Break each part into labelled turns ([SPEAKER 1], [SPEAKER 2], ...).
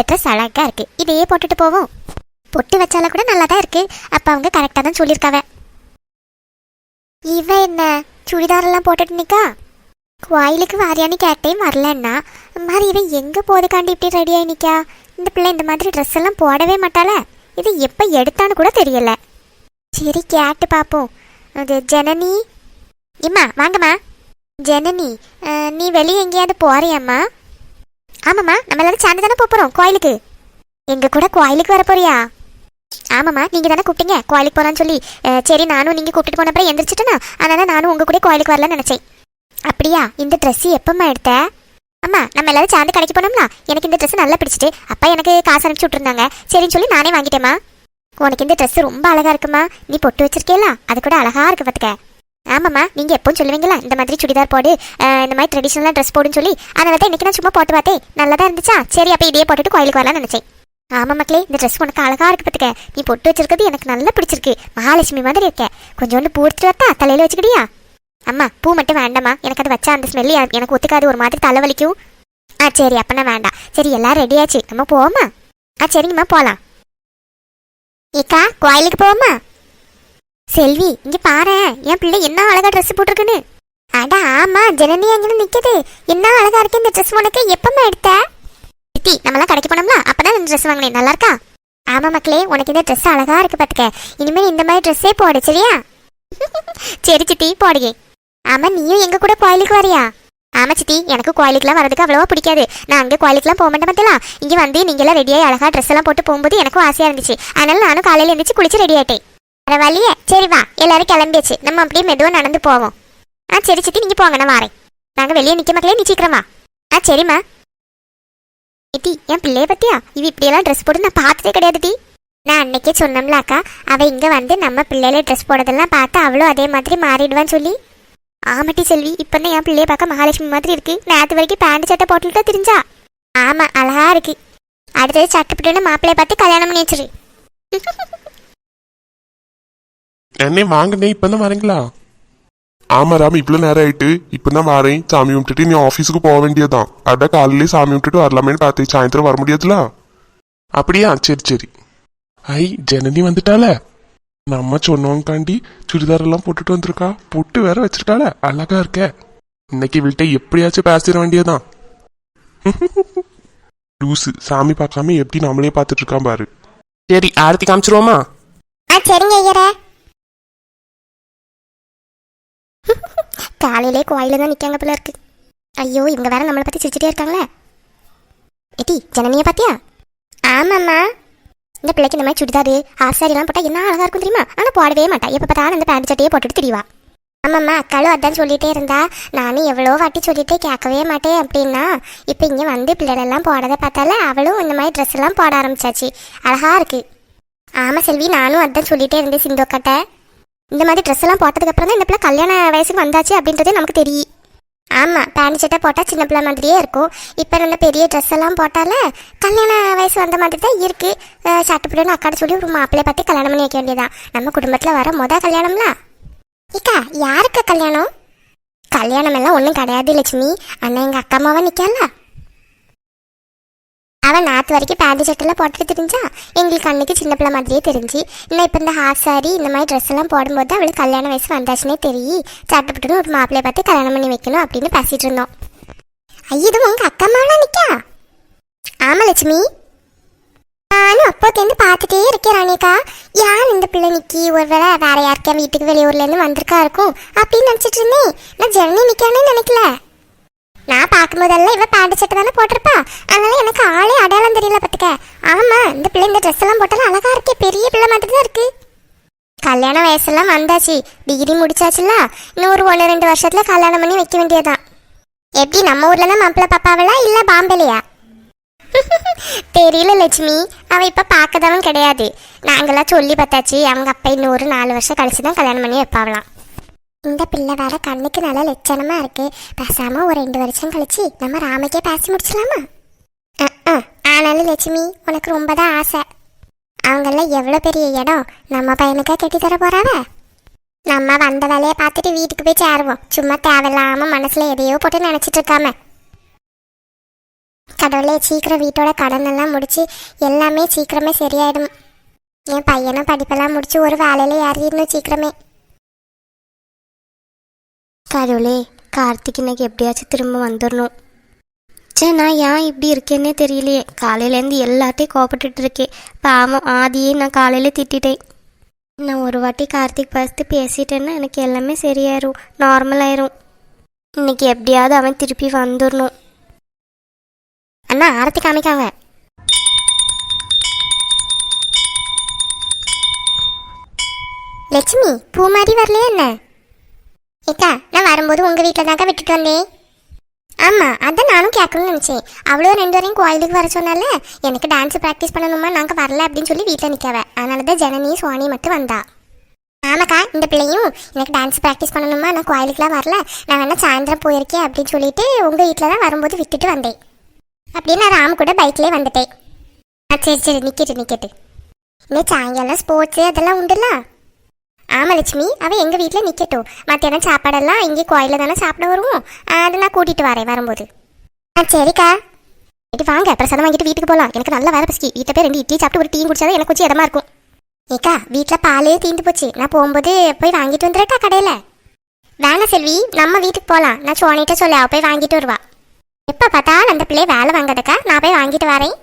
[SPEAKER 1] இந்த ட்ரெஸ் அழகா இருக்கு. இதையே போட்டுட்டு போவோம். பொட்டு வச்சால கூட நல்லா தான் இருக்கு. அப்ப அவங்க கரெக்டா தான் சொல்லியிருக்காவ. இவ என்ன? சுடிதார் எல்லாம் போட்டுட்டு நிக்கா? கோயிலுக்கு வாரியான்னு கேட்டே வரலன்னா மாதிரி இவன் எங்க போதுக்காண்டி இப்படி ரெடி ஆகி நிக்கா? இந்த பிள்ளை இந்த மாதிரி ட்ரெஸ் எல்லாம் போடவே மாட்டாள. இது எப்ப எடுத்தான்னு கூட தெரியல. சரி கேட்டு பாப்போம். அது ஜனனி? இம்மா வாங்கம்மா. ஜனனி நீ வெளியே எங்கேயாவது போறியாம்மா? ஆமாம்மா நம்ம எல்லாரும் சேர்ந்து தானே போகிறோம் கோயிலுக்கு. எங்கள் கூட கோயிலுக்கு வர போறியா? ஆமாம்மா நீங்கள் தானே கூப்பிட்டீங்க கோயிலுக்கு போகிறான்னு சொல்லி. சரி நானும் நீங்கள் கூப்பிட்டு போன அப்புறம் அதனால் நானும் உங்கள் கூட கோயிலுக்கு வரலாம்னு நினச்சேன். அப்படியா? இந்த ட்ரெஸ் எப்பம்மா எடுத்த? அம்மா நம்ம எல்லாரும் சேர்ந்து கடைக்கு போனோம்னா எனக்கு இந்த ட்ரெஸ் நல்லா பிடிச்சிட்டு அப்பா எனக்கு காசு அனுப்பிச்சு விட்ருந்தாங்க சரின்னு சொல்லி நானே வாங்கிட்டேம்மா. உனக்கு இந்த ட்ரெஸ் ரொம்ப அழகாக இருக்குமா? நீ பொட்டு வச்சிருக்கேல அது கூட அழகாக இருக்கு பார்த்துக்க ஆமாம்மா நீங்கள் எப்பவும் சொல்லுவீங்களா இந்த மாதிரி சுடிதார் போடு இந்த மாதிரி ட்ரெடிஷ்னலாக ட்ரெஸ் போடுன்னு சொல்லி. அதனால தான் இன்னைக்கு நான் சும்மா போட்டு பார்த்தேன். நல்லா தான் இருந்துச்சா? சரி அப்போ இதையே போட்டுட்டு கோயிலுக்கு வரலாம்னு நினச்சேன். ஆமாம் மக்களே இந்த ட்ரெஸ் உனக்கு அழகாக இருக்கு பார்த்துக்க. நீ பொட்டு வச்சிருக்கிறது எனக்கு நல்லா பிடிச்சிருக்கு. மகாலட்சுமி மாதிரி இருக்க. கொஞ்சோண்டு பூ எடுத்துட்டு வரத்தா தலையில் வச்சுக்கிடியா அம்மா பூ மட்டும் வேண்டாம்மா. எனக்கு அது வச்சா அந்த ஸ்மெல்லு எனக்கு ஒத்துக்காது. ஒரு மாதிரி தலை வலிக்கும் ஆ சரி அப்பனா வேண்டாம். சரி எல்லாம் ரெடியாச்சு நம்ம போவோமா? ஆ சரிங்கம்மா போகலாம் ஏக்கா கோயிலுக்கு போவோமா? செல்வி இங்க பாரு என் பிள்ளை என்ன அழகா ட்ரெஸ் போட்டிருக்குன்னு. அட ஆமா ஜனனி அங்கே நிக்குது. என்ன அழகா இருக்கு இந்த ட்ரெஸ் உனக்கு? எப்பமா எடுத்த? சித்தி நம்மளாம் கடைக்கு போனோம்ல அப்பதான் இந்த ட்ரெஸ் வாங்கினேன். நல்லா இருக்கா? ஆமா மக்களே உனக்கு இந்த ட்ரெஸ் அழகா இருக்கு பாத்துக்க. இனிமேல் இந்த மாதிரி ட்ரெஸ்ஸே போடு சரியா? சரி சித்தி போடுகே ஆமா நீயும் எங்க கூட கோயிலுக்கு வரியா? ஆமா சித்தி எனக்கு கோயிலுக்குலாம் வரதுக்கு அவ்வளவா பிடிக்காது. நான் அங்கே கோயிலுக்குலாம் போக மாட்டேன் பார்த்தலாம் இங்கே வந்து நீங்க ரெடியாக ரெடியாகி ட்ரெஸ் எல்லாம் போட்டு போகும்போது எனக்கும் ஆசையாக இருந்துச்சு. அதனால நானும் காலையில் எழுந்திரிச்சு குளிச்சு ரெடி ஆகிட்டேன் ஆயிட்டேன் வழியே சரி வா. எல்லாரும் கிளம்பியாச்சு. நம்ம அப்படியே மெதுவாக நடந்து போவோம். ஆ சரி சித்தி நீங்கள் போங்க நான் வாரேன். நாங்கள் வெளியே நிற்க மக்களே நீ ஆ சரிம்மா. டி என் பிள்ளைய பத்தியா? இவ இப்படியெல்லாம் ட்ரெஸ் போட்டு நான் பார்த்ததே கிடையாது டி. நான் அன்னைக்கே சொன்னோம்ல அக்கா. அவ இங்க வந்து நம்ம பிள்ளையில ட்ரெஸ் போடுறதெல்லாம் பார்த்து அவளும் அதே மாதிரி மாறிடுவான்னு சொல்லி. ஆமாட்டி செல்வி. இப்போ தான் என் பிள்ளைய பார்க்க மகாலட்சுமி மாதிரி இருக்கு. நேற்று வரைக்கும் பேண்ட் சட்டை போட்டுட்டு தெரிஞ்சா. ஆமா அழகா இருக்கு. அடுத்தது சட்டப்பட்டு மாப்பிள்ளைய பார்த்து கல்யாணம் பண்ணி வச்சிரு.
[SPEAKER 2] என்னே வாங்கண்ணே இப்பதான் வரீங்களா? ஆமா ராம் இவ்வளவு நேரம் ஆயிட்டு இப்பதான் வரேன். சாமி கும்பிட்டுட்டு நீ ஆஃபீஸுக்கு போக வேண்டியதுதான். அதான் காலையிலே சாமி கும்பிட்டுட்டு வரலாமேன்னு பார்த்தேன் சாயந்தரம் வர முடியாதுல? அப்படியா? சரி சரி. ஐ ஜனனி வந்துட்டால நம்ம சொன்னவங்காண்டி சுடிதார் எல்லாம் போட்டுட்டு வந்திருக்கா? பொட்டு வேற வச்சிருக்காள. அழகா இருக்க. இன்னைக்கு வீட்டை எப்படியாச்சும் பேசிட வேண்டியதுதான். லூசு சாமி பார்க்காம எப்படி நம்மளே பார்த்துட்டு இருக்கான் பாரு. சரி ஆரத்தி காமிச்சிருவோமா?
[SPEAKER 1] ஆ சரிங்க ஐயரே. காலையிலே கோயில தான் நிற்காங்க போல இருக்கு. ஐயோ இவங்க வேற நம்மளை பத்தி சிரிச்சிட்டே இருக்காங்களே. எட்டி ஜனனிய பாத்தியா? ஆமாம்மா. இந்த பிள்ளைக்கு இந்த மாதிரி சுடிதாரு ஹாஃப் போட்டால் எல்லாம் என்ன அழகாக இருக்கும் தெரியுமா? ஆனால் போடவே மாட்டா. இப்போ பார்த்தாலும் அந்த பேண்ட் சட்டையே போட்டுட்டு திரிவா. ஆமாம்மா அக்காலும் அதான் சொல்லிகிட்டே இருந்தா. நானும் எவ்வளோ வாட்டி சொல்லிட்டே கேட்கவே மாட்டேன் அப்படின்னா இப்போ இங்கே வந்து பிள்ளைகளெல்லாம் போடதை பார்த்தால அவளும் இந்த மாதிரி ட்ரெஸ் எல்லாம் போட ஆரம்பிச்சாச்சு. அழகா இருக்கு. ஆமாம் செல்வி நானும் அதான் சொல்லிகிட்டே இருந்தேன் சிந்தோக்கட்டை இந்த மாதிரி ட்ரெஸ் எல்லாம் போட்டதுக்கு அப்புறம் தான் இந்த பிள்ளை கல்யாண வயசுக்கு வந்தாச்சு அப்படின்றதே நமக்கு தெரியும். ஆமாம் பேண்ட் சட்டை போட்டால் சின்ன பிள்ளை மாதிரியே இருக்கும். இப்போ நல்ல பெரிய ட்ரெஸ் எல்லாம் போட்டால கல்யாண வயசு வந்த மாதிரி தான் இருக்கு. சட்டுப்புடுன்னு அக்காடு சொல்லி ஒரு மாப்பிள்ளைய பார்த்து கல்யாணம் பண்ணி வைக்க வேண்டியதான் நம்ம குடும்பத்தில் வர மொதல் கல்யாணம்லாம் இக்கா யாருக்கு கல்யாணம்? கல்யாணம் எல்லாம் ஒன்றும் கிடையாது லட்சுமி. அண்ணன் எங்கள் அக்கா அம்மாவை நிற்கல அவன் நாற்று வரைக்கும் பேண்ட் ஷர்ட்டெல்லாம் போட்டுட்டு தெரிஞ்சா? எங்களுக்கு அன்னைக்கு சின்ன பிள்ளை மாதிரியே தெரிஞ்சு. இன்னும் இப்போ இந்த ஹாஃப் சாரி இந்த மாதிரி ட்ரெஸ் எல்லாம் போடும்போது அவளுக்கு கல்யாண வயசு வந்தாச்சுன்னே தெரியும். சட்டப்பட்டுன்னு ஒரு மாப்பிள்ளைய பார்த்து கல்யாணம் பண்ணி வைக்கணும் அப்படின்னு பேசிட்டு இருந்தோம். ஐயோ உங்க அக்கா அம்மாவெல்லாம் நிக்கா? ஆமா லட்சுமி. நானும் அப்போத்தேருந்து பார்த்துட்டே இருக்கேன் ராணிக்கா. யான் இந்த பிள்ளை நிக்கி? ஒருவேளை வேற யாருக்கா வீட்டுக்கு வெளியூர்லேருந்து வந்திருக்கா இருக்கும் அப்படின்னு நினச்சிட்டு இருந்தேன். நான் ஜனனி நிக்கானே நினைக்கல. நான் பார்க்கும்போதெல்லாம் இவ பேண்ட் சட்டை தானே போட்டிருப்பா. அதனால எனக்கு ஆளே அடையாளம் தெரியல பார்த்துக்க. ஆமா இந்த பிள்ளை இந்த ட்ரெஸ் எல்லாம் போட்டாலும் அழகா இருக்கே. பெரிய பிள்ளை மாதிரி தான் இருக்கு. கல்யாண வயசெல்லாம் வந்தாச்சு. டிகிரி முடிச்சாச்சுல இன்னும் ஒரு ஒன்று ரெண்டு வருஷத்துல கல்யாணம் பண்ணி வைக்க வேண்டியதுதான். எப்படி நம்ம ஊர்ல தான் மாப்பிள்ளை பாப்பாவளா இல்ல பாம்பேலையா? தெரியல லட்சுமி. அவ இப்ப பார்க்கதவன் கிடையாது. நாங்கெல்லாம் சொல்லி பார்த்தாச்சு. அவங்க அப்பா இன்னொரு நாலு வருஷம் கழிச்சு தான் கல்யாணம் பண்ணி வைப்பாவலாம் இந்த பிள்ளை வேற கண்ணுக்கு நல்ல லட்சணமா இருக்கு. பேசாம ஒரு ரெண்டு வருஷம் கழிச்சு நம்ம ராமைக்கே பேசி முடிச்சலாமா ஆனாலும் லட்சுமி உனக்கு ரொம்ப தான் ஆசை. அவங்கெல்லாம் எவ்வளோ பெரிய இடம்? நம்ம பையனுக்கா கட்டி தர போறாவ? நம்ம வந்த வேலையை பார்த்துட்டு வீட்டுக்கு போய் சேருவோம். சும்மா தேவையில்லாம மனசுல எதையோ போட்டு நினைச்சிட்டு இருக்காம. கடவுளே சீக்கிரம் வீட்டோட கடன் எல்லாம் முடிச்சு எல்லாமே சீக்கிரமே சரியாயிடும். என் பையனும் படிப்பெல்லாம் முடிச்சு ஒரு வேலையில ஏறிடணும் சீக்கிரமே. கடவுளே கார்த்திக் இன்னைக்கு எப்படியாச்சும் திரும்ப வந்துடணும் சே நான் ஏன் இப்படி இருக்கேன்னே தெரியலையே. காலையிலேருந்து எல்லாத்தையும் கோபப்பட்டுட்டு இருக்கேன் பாவம் ஆதியே நான் காலையில் திட்டிட்டேன். நான் ஒரு வாட்டி கார்த்திக் பார்த்து பேசிட்டேன்னா எனக்கு எல்லாமே சரியாயிரும் நார்மல் ஆயிரும். இன்னைக்கு எப்படியாவது அவன் திருப்பி வந்துடணும் அண்ணா ஆரத்தி காமிக்காங்க லட்சுமி பூ மாதிரி வரலையே என்ன? ஏக்கா நான் வரும்போது உங்கள் வீட்டில் தாக்கா விட்டுட்டு வந்தேன். ஆமாம் அதான் நானும் கேட்கணும்னு நினச்சேன். அவ்வளோ ரெண்டு வரையும் கோயிலுக்கு வர சொன்னால எனக்கு டான்ஸ் ப்ராக்டிஸ் பண்ணணுமா நாங்கள் வரல அப்படின்னு சொல்லி வீட்டில் நிற்கவ அதனால தான் ஜனனி சோனி மட்டும் வந்தா. ஆமாக்கா இந்த பிள்ளையும் எனக்கு டான்ஸ் ப்ராக்டிஸ் பண்ணணுமா நான் கோயிலுக்குலாம் வரல நான் வேணா சாயந்தரம் போயிருக்கேன் அப்படின்னு சொல்லிட்டு உங்கள் வீட்டில் தான் வரும்போது விட்டுட்டு வந்தேன். அப்படியே நான் ராம் கூட பைக்லேயே வந்துட்டேன். ஆ சரி சரி நிற்கிட்டு நிற்கிட்டு இன்னும் சாயங்காலம் ஸ்போர்ட்ஸு அதெல்லாம் உண்டுல்ல ஆமாம் லட்சுமி. அவள் எங்கள் வீட்டில் நிற்கட்டும் மத்தியானம் சாப்பாடெல்லாம் இங்கே கோயிலில் தானே சாப்பிட வருவோம். அதை நான் கூட்டிகிட்டு வரேன் வரும்போது. ஆ சரிக்கா. இது வாங்க பிரசாதம் வாங்கிட்டு வீட்டுக்கு போகலாம் எனக்கு நல்ல வேலை பசிக்கி. வீட்டில் போய் ரெண்டு இட்லி சாப்பிட்டு ஒரு டீ குடிச்சாதான் எனக்கு கொஞ்சம் இடமா இருக்கும். ஏக்கா வீட்டில் பாலே தீந்து போச்சு. நான் போகும்போது போய் வாங்கிட்டு வந்துடுறேக்கா கடையில். வேணாம் செல்வி. நம்ம வீட்டுக்கு போகலாம் நான் சோனிட்ட சொல்ல அவள் போய் வாங்கிட்டு வருவா. எப்போ பார்த்தாலும் அந்த பிள்ளைய வேலை வாங்காதக்கா. நான் போய் வாங்கிட்டு வரேன்.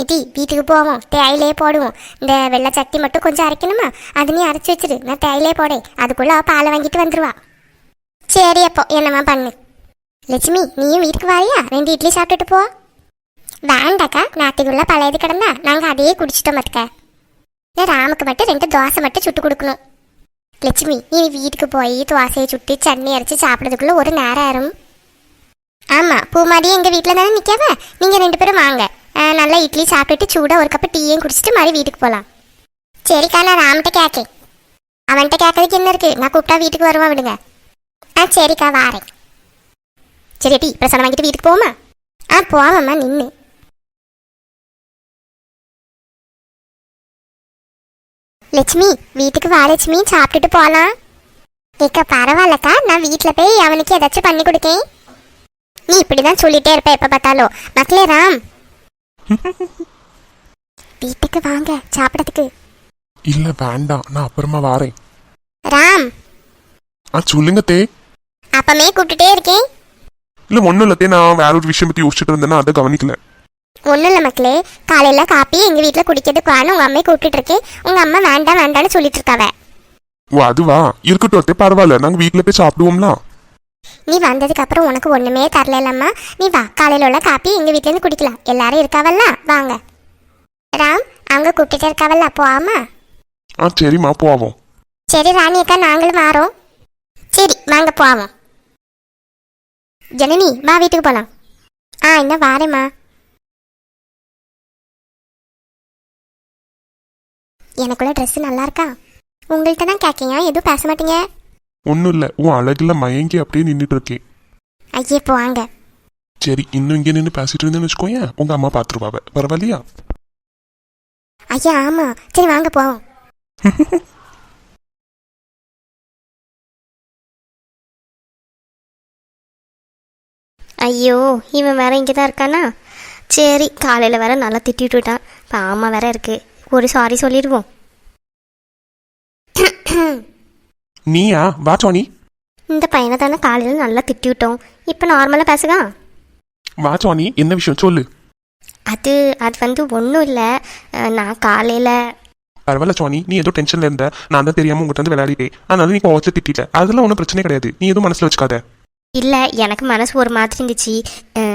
[SPEAKER 1] இட்டி வீட்டுக்கு போவோம். தேயிலே போடுவோம். இந்த வெள்ளை சட்டி மட்டும் கொஞ்சம் அரைக்கணுமா? அது நீ அரைச்சி வச்சிரு. நான் தேயிலே போடேன் அதுக்குள்ள பாலை வாங்கிட்டு வந்துருவா. சரி அப்போ என்னம்மா பண்ணு? லட்சுமி நீயும் வீட்டுக்கு வாரியா? ரெண்டு இட்லி சாப்பிட்டுட்டு போ. வேண்டாக்கா நாட்டுக்குள்ள பழையது கிடந்தா நாங்கள் அதையே குடிச்சிட்டோம் மத்துக்க நான் ராமுக்கு மட்டும் ரெண்டு தோசை மட்டும் சுட்டு கொடுக்கணும். லட்சுமி நீ வீட்டுக்கு போய் தோசையை சுட்டு சட்னி அரைச்சி சாப்பிட்றதுக்குள்ள ஒரு நேரம் ஆயிரும். ஆமாம் பூமாரியும் எங்கள் வீட்டில் தானே நிற்காவ நீங்கள் ரெண்டு பேரும் வாங்க. நல்லா இட்லி சாப்பிட்டுட்டு சூடாக ஒரு கப்பு டீயும் குடிச்சிட்டு மாதிரி வீட்டுக்கு போகலாம் சரிக்கா நான் ராம்கிட்ட கேட்கேன் அவன்கிட்ட கேட்கறதுக்கு என்ன இருக்கு? நான் கூப்பிட்டா வீட்டுக்கு வருவான் விடுங்க. ஆ சரிக்கா வாரேன். சரி டீ பிரசனம் வாங்கிட்டு வீட்டுக்கு போமா ஆ போவாம்மா நின்று லட்சுமி வீட்டுக்கு வா லட்சுமி சாப்பிட்டுட்டு போகலாம் ஏக்கா பரவாயில்லக்கா நான் வீட்டில் போய் அவனுக்கு ஏதாச்சும் பண்ணி கொடுக்கேன். நீ இப்படி தான் சொல்லிட்டே இருப்ப எப்போ பார்த்தாலும். மக்களே ராம். வீட்டுக்கு வாங்க சாப்பிடறதுக்கு.
[SPEAKER 2] இல்ல வேண்டாம். நான் அப்புறமா வாரேன்.
[SPEAKER 1] ராம்.
[SPEAKER 2] ஆ சொல்லுங்க தே
[SPEAKER 1] அப்பமே கூப்பிட்டுட்டே இருக்கேன்.
[SPEAKER 2] இல்ல ஒண்ணும் இல்ல தே நான் வேற ஒரு விஷயம் பத்தி யோசிச்சுட்டு இருந்தேன்னா அதை கவனிக்கல.
[SPEAKER 1] ஒன்றும் இல்லை மக்களே. காலையில் காப்பி எங்கள் வீட்டில் குடிக்கிறதுக்கு வான்னு உங்கள் அம்மையை கூப்பிட்டுட்டு இருக்கேன். உங்கள் அம்மா வேண்டாம் வேண்டாம்னு சொல்லிட்டு இருக்காவ.
[SPEAKER 2] ஓ அதுவா? இருக்கட்டும் அத்தே பரவாயில்ல. நாங்க வீட்ல போய் சாப்பிடுவோம்ல?
[SPEAKER 1] நீ வந்ததுக்கு அப்புறம் உனக்கு ஒன்றுமே தரலம்மா நீ வா காலையில் உள்ள காப்பி எங்கள் வீட்டிலேருந்து குடிக்கலாம். எல்லாரும் இருக்காவல்ல? வாங்க. ராம் அவங்க கூப்பிட்டுட்டே இருக்காவல்ல? போவாமா?
[SPEAKER 2] ஆ சரிம்மா போவோம்.
[SPEAKER 1] சரி ராணி அக்கா நாங்களும் வாரோம். சரி வாங்க போவோம். ஜனனி வா வீட்டுக்கு போகலாம் ஆ என்ன வாரேம்மா. எனக்குள்ள ட்ரெஸ் நல்லா இருக்கா? உங்கள்கிட்ட தான் கேட்கீங்க எதுவும் பேச மாட்டீங்க?
[SPEAKER 2] ஒன்றும் இல்லை உன் அழகுல மயங்கி அப்படியே நின்றுட்டு இருக்கேன்
[SPEAKER 1] ஐயே இப்போ வாங்க.
[SPEAKER 2] சரி இன்னும் இங்கே நின்று பேசிட்டு இருந்தேன்னு வச்சுக்கோயேன் உங்க அம்மா பார்த்துருவாவ. பரவாயில்லையா?
[SPEAKER 1] ஐயா ஆமா. சரி வாங்க போவோம். ஐயோ இவன் வேற இங்கே தான் இருக்கானா? சரி காலையில் வேற நல்லா திட்டிட்டு விட்டான். இப்போ ஆமா வேற இருக்கு. ஒரு சாரி சொல்லிடுவோம்.
[SPEAKER 2] நீயா? வா சோனி
[SPEAKER 1] இந்த பையனை தானே காலையில் நல்லா திட்டி விட்டோம் இப்போ நார்மலாக பேசுங்க
[SPEAKER 2] வா சோனி என்ன விஷயம்? சொல்லு.
[SPEAKER 1] அது அது வந்து ஒன்றும் இல்லை. நான் காலையில்
[SPEAKER 2] பரவாயில்ல சோனி நீ ஏதோ டென்ஷன்ல இருந்த. நான் தான் தெரியாம உங்ககிட்ட வந்து விளையாடிட்டேன். அதனால நீ கோவத்துல திட்டிட்ட. அதெல்லாம் ஒன்றும் பிரச்சனை கிடையாது. நீ எதுவும் மனசுல வச்சுக்காத.
[SPEAKER 1] இல்லை எனக்கு மனசு ஒரு மாதிரி இருந்துச்சு.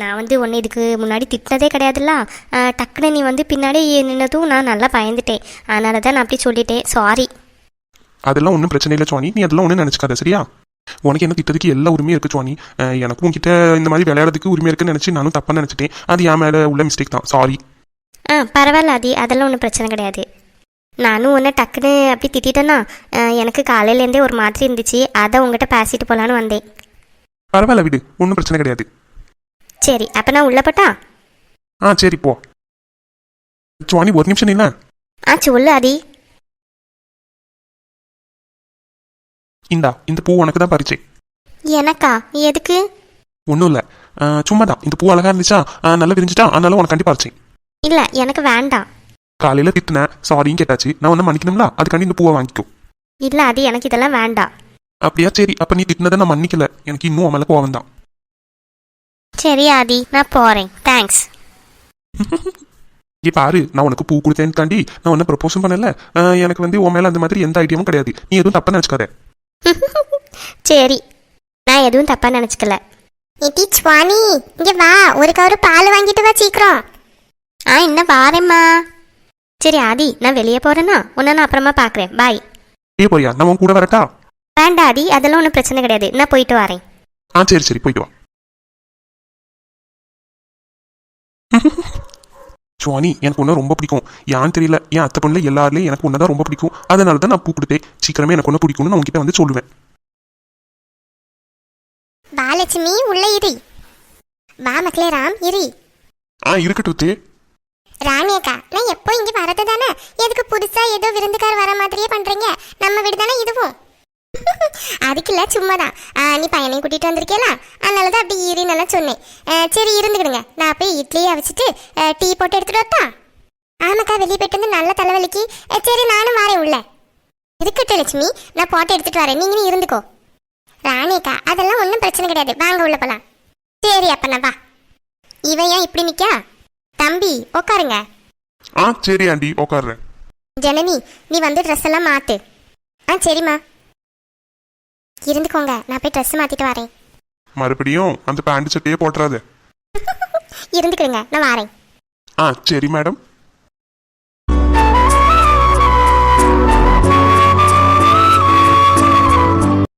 [SPEAKER 1] நான் வந்து ஒன்று இதுக்கு முன்னாடி திட்டினதே கிடையாதுல்ல. அஹ் டக்குன்னு நீ வந்து பின்னாடி நின்னதும் நான் நல்லா பயந்துட்டேன். அதனால தான் நான் அப்படி சொல்லிட்டேன். சாரி
[SPEAKER 2] அதெல்லாம் ஒன்றும் பிரச்சனை இல்லை சுவானி நீ அதெல்லாம் ஒன்றும் நினச்சிக்காத சரியா? உனக்கு என்ன திட்டதுக்கு எல்லா உரிமையும் இருக்கு சுவானி அஹ் எனக்கும் உன்கிட்ட இந்த மாதிரி விளையாடுறதுக்கு உரிமை இருக்குன்னு நினச்சி நானும் தப்பாக நினச்சிட்டேன். அது என் மேலே உள்ள மிஸ்டேக் தான். சாரி
[SPEAKER 1] ஆ பரவாயில்ல ஆதி. அதெல்லாம் ஒன்றும் பிரச்சனை கிடையாது. நானும் ஒன்று டக்குன்னு அப்படி திட்டிட்டேன்னா அஹ் எனக்கு காலையிலேருந்தே ஒரு மாதிரி இருந்துச்சு. அதை உங்ககிட்ட பேசிட்டு போகலான்னு வந்தேன்.
[SPEAKER 2] பரவாயில்ல விடு. ஒன்றும் பிரச்சனை கிடையாது.
[SPEAKER 1] சரி அப்போ நான் உள்ள போட்டா?
[SPEAKER 2] ஆ சரி போ. சுவானி ஒரு நிமிஷம் இல்லை
[SPEAKER 1] ஆ சொல்லு ஆதி.
[SPEAKER 2] இந்தா இந்த பூ உனக்கு தான் பறிச்சேன்
[SPEAKER 1] எனக்கா? எதுக்கு?
[SPEAKER 2] ஒன்றும் இல்லை. சும்மா தான் இந்த பூ அழகா இருந்துச்சா? நல்லா விரிஞ்சிட்டா? அதனால உனக்கு கண்டிப்பா அரைச்சேன்
[SPEAKER 1] இல்ல எனக்கு வேண்டாம்.
[SPEAKER 2] காலையில திட்டினேன் சாரியும் கேட்டாச்சு. நான் ஒன்றும் மன்னிக்கணும்ல அதுக்காண்டி இந்த பூவை வாங்கிக்கோ.
[SPEAKER 1] இல்ல அது எனக்கு இதெல்லாம் வேண்டாம்.
[SPEAKER 2] அப்படியா? சரி அப்ப நீ திட்டினதை நான் மன்னிக்கல. எனக்கு இன்னும் உன் மேல கோவம் தான்.
[SPEAKER 1] சரி ஆதி நான் போறேன். தேங்க்ஸ்
[SPEAKER 2] இங்கே பாரு நான் உனக்கு பூ கொடுத்தேன்னு தாண்டி நான் உன்ன ப்ரப்போஸும் பண்ணல. எனக்கு வந்து உன் மேல அந்த மாதிரி எந்த ஐடியாவும் கிடையாது. நீ எதுவும் தப்பா நினைச்சுக்காத.
[SPEAKER 1] சரி நான் எதுவும் தப்பா நினைச்சுக்கல. இட்டி சுவாணி இங்க வா ஒரு கவரு பால் வாங்கிட்டு வா சீக்கிரம். ஆ இன்னும் வாரேம்மா. சரி ஆதி நான் வெளியே போறேன்னா? உன்னை நான் அப்புறமா பார்க்குறேன் பாய்
[SPEAKER 2] ஏ போறியா? நான் உன் கூட வரட்டா?
[SPEAKER 1] வேண்டாம் ஆதி அதெல்லாம் ஒன்றும் பிரச்சனை கிடையாது. நான் போயிட்டு வரேன்.
[SPEAKER 2] ஆ சரி சரி போயிட்டு வா. சுவானி எனக்கு ஒன்று ரொம்ப பிடிக்கும். யான்னு தெரியல என் அத்தை பொண்ணுல எல்லாருலேயும் எனக்கு ஒன்று தான் ரொம்ப பிடிக்கும். அதனால தான் நான் பூ கொடுத்தேன் சீக்கிரமே எனக்கு ஒன்று பிடிக்கும்னு நான் உங்ககிட்ட வந்து சொல்லுவேன்.
[SPEAKER 1] பாலட்சுமி உள்ள இரு. வா மக்களே ராம் இரு.
[SPEAKER 2] ஆ இருக்கட்டும் தே.
[SPEAKER 1] ராணி அக்கா நான் எப்போ இங்க வரது தானே? எதுக்கு புதுசா ஏதோ விருந்துக்கார் வர மாதிரியே பண்றீங்க? நம்ம வீடு தானே இதுவும் அதுக்கு இல்ல சும்மாதான். ஆ, நீ பையனையும் கூட்டிட்டு வந்திருக்கேல அதனால தான் அப்படி இருன்னு சொன்னேன். சரி இருந்துக்கிடுங்க. நான் போய் இட்லியை வச்சுட்டு ஆ, டீ போட்டு எடுத்துட்டு வரட்டா? ஆமாக்கா வெளியே போயிட்டு வந்து நல்ல தலைவலிக்கு. சரி நானும் வரேன் உள்ள. இருக்கட்டும் லட்சுமி. நான் போட்டு எடுத்துட்டு வரேன். நீங்களும் இருந்துக்கோ. ராணிக்கா அதெல்லாம் ஒன்றும் பிரச்சனை கிடையாது. வாங்க உள்ள போலாம். சரி அப்ப நான் வா. இவன் ஏன் இப்படி நிக்கா? தம்பி உட்காருங்க
[SPEAKER 2] ஆ சரி ஆண்டி உட்காடுறேன்
[SPEAKER 1] ஜனனி நீ வந்து ட்ரெஸ் எல்லாம் மாத்து. ஆ சரிம்மா. இருந்துக்கோங்க நான் போய் ட்ரெஸ் மாத்திட்டு வரேன்.
[SPEAKER 2] மறுபடியும் அந்த பேண்ட் சட்டையே போட்டுறாத.
[SPEAKER 1] இருந்துக்கிடுங்க நான் வரேன்.
[SPEAKER 2] ஆ சரி மேடம்